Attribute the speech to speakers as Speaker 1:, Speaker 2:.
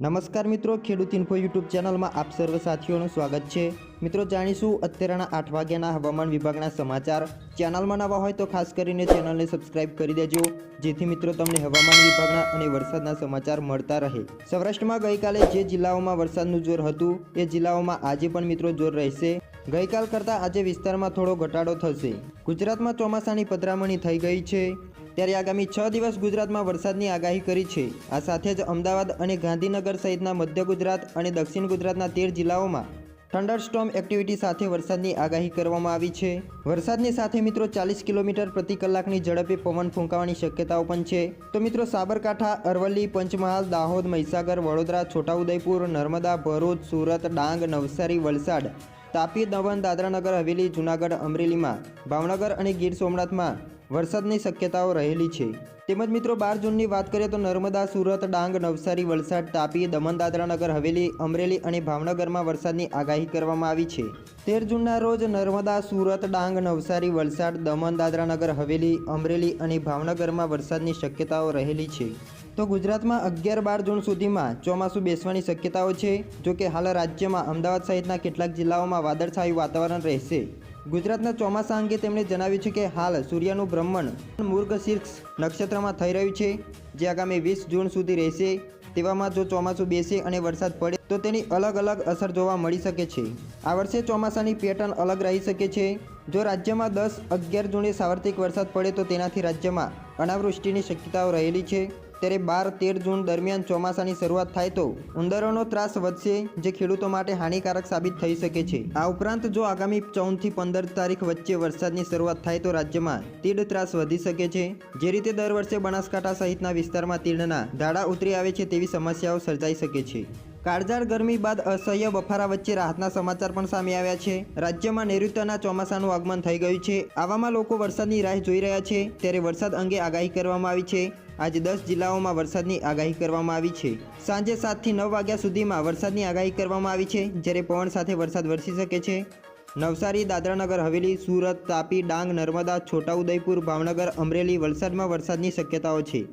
Speaker 1: નમસ્કાર મિત્રો, ખેડૂત ઇન્ફો યુટ્યુબ ચેનલમાં આપ સર્વ સાથીઓનું સ્વાગત છે. મિત્રો, જાણીશું અત્યારના આઠ વાગ્યાના હવામાન વિભાગના સમાચાર. ચેનલમાં નવા હોય તો ખાસ કરીને ચેનલને સબસ્ક્રાઇબ કરી દેજો, જેથી મિત્રો તમને હવામાન વિભાગના અને વરસાદના સમાચાર મળતા રહે. સૌરાષ્ટ્રમાં ગઈકાલે જે જિલ્લાઓમાં વરસાદનું જોર હતું, એ જિલ્લાઓમાં આજે પણ મિત્રો જોર રહેશે. ગઈકાલ કરતાં આજે વિસ્તારમાં થોડો ઘટાડો થશે. ગુજરાતમાં ચોમાસાની પધરામણી થઈ ગઈ છે. ત્યારે આગામી છ દિવસ ગુજરાતમાં વરસાદની આગાહી કરી છે. આ સાથે જ અમદાવાદ અને ગાંધીનગર સહિતના મધ્ય ગુજરાત અને દક્ષિણ ગુજરાતના તેર જિલ્લાઓમાં થંડરસ્ટોમ એક્ટિવિટી સાથે વરસાદની આગાહી કરવામાં આવી છે. વરસાદની સાથે મિત્રો ચાલીસ કિલોમીટર પ્રતિ કલાકની ઝડપે પવન ફૂંકાવાની શક્યતાઓ પણ છે. તો મિત્રો સાબરકાંઠા, અરવલ્લી, પંચમહાલ, દાહોદ, મહીસાગર, વડોદરા, છોટાઉદેપુર, નર્મદા, ભરૂચ, સુરત, ડાંગ, નવસારી, વલસાડ તાપી દમણ, દાદરાનગર, હવેલી, જૂનાગઢ, અમરેલીમાં, ભાવનગર અને ગીર સોમનાથમાં વરસાદની શક્યતાઓ રહેલી છે. તેમજ મિત્રો, બાર જૂનની વાત કરીએ તો નર્મદા, સુરત, ડાંગ, નવસારી, વલસાડ, તાપી, દમણ, દાદરાનગર, હવેલી, અમરેલી અને ભાવનગરમાં વરસાદની આગાહી કરવામાં આવી છે. તેર જૂનના રોજ નર્મદા, સુરત, ડાંગ, નવસારી, વલસાડ, દમણ, દાદરાનગર, હવેલી, અમરેલી અને ભાવનગરમાં વરસાદની શક્યતાઓ રહેલી છે. તો ગુજરાતમાં અગિયાર બાર જૂન સુધીમાં ચોમાસું બેસવાની શક્યતાઓ છે, જો કે હાલ રાજ્યમાં અમદાવાદ સહિતના કેટલાક જિલ્લાઓમાં વાદળછાયું વાતાવરણ રહેશે. ગુજરાતના ચોમાસા અંગે તેમણે જણાવ્યું છે કે હાલ સૂર્યનું ભ્રમણ મૃગશીર્ષ નક્ષત્રમાં થઈ રહ્યું છે, જે આગામી વીસ જૂન સુધી રહેશે. તેવામાં જો ચોમાસું બેસે અને વરસાદ પડે, તો તેની અલગ અલગ અસર જોવા મળી શકે છે. આ વર્ષે ચોમાસાની પેટર્ન અલગ રહી શકે છે. જો રાજ્યમાં દસ અગિયાર જૂને સાર્વત્રિક વરસાદ પડે, તો તેનાથી રાજ્યમાં અનાવૃષ્ટિની શક્યતાઓ રહેલી છે. ત્યારે બાર તેર જૂન દરમિયાન ચોમાસાની શરૂઆત થાય તો ઉંદરોનો ત્રાસ વધશે, જે ખેડૂતો માટે હાનિકારક સાબિત થઈ શકે છે. આ ઉપરાંત જો આગામી ચૌદથી પંદર તારીખ વચ્ચે વરસાદની શરૂઆત થાય તો રાજ્યમાં તીડ ત્રાસ વધી શકે છે, જે રીતે દર વર્ષે બનાસકાંઠા સહિતના વિસ્તારમાં તીડના ધાડા ઉતરી આવે છે તેવી સમસ્યાઓ સર્જાઈ શકે છે. કાળઝાળ ગરમી બાદ અસહ્ય બફારા વચ્ચે રાહતના સમાચાર પણ સામે આવ્યા છે. રાજ્યમાં નૈઋત્યના ચોમાસાનું આગમન થઈ ગયું છે. આવામાં લોકો વરસાદની રાહ જોઈ રહ્યા છે. ત્યારે વરસાદ અંગે આગાહી કરવામાં આવી છે. આજે દસ જિલ્લાઓમાં વરસાદની આગાહી કરવામાં આવી છે. સાંજે સાતથી નવ વાગ્યા સુધીમાં વરસાદની આગાહી કરવામાં આવી છે, જ્યારે પવન સાથે વરસાદ વરસી શકે છે. નવસારી, દાદરાનગર, હવેલી, સુરત, તાપી, ડાંગ, નર્મદા, છોટાઉદેપુર, ભાવનગર, અમરેલી વલસાડમાં વરસાદની શક્યતાઓ છે.